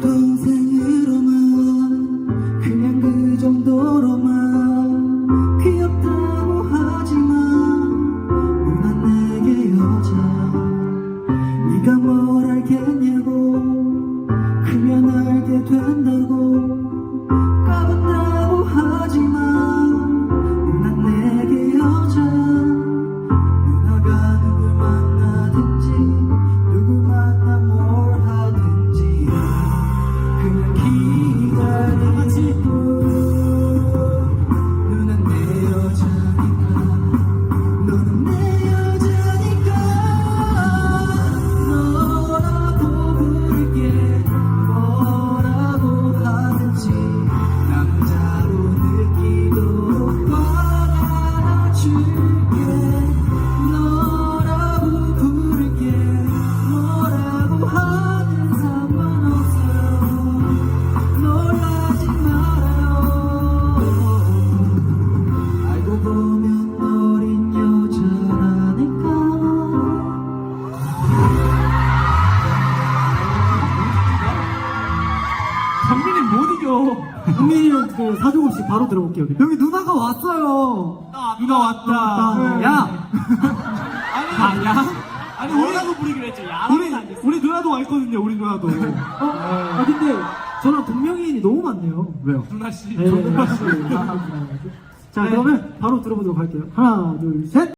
躲在 장민이 못 이겨. 장민이 형, 그, 사정 없이 바로 들어볼게요. 그냥. 여기 누나가 왔어요. 아, 누나 왔다. 네. 야. 아니, 야. 아니, 원하고 부르기로 했지. 야. 우리, 우리 누나도 왔거든요, 우리 누나도. 네. 어? 아 근데 저랑 동명이인이 너무 많네요. 왜요? 누나씨. 네, 네, 아, 네. 아, 자 그러면 바로 들어보도록 할게요. 하나 둘 셋.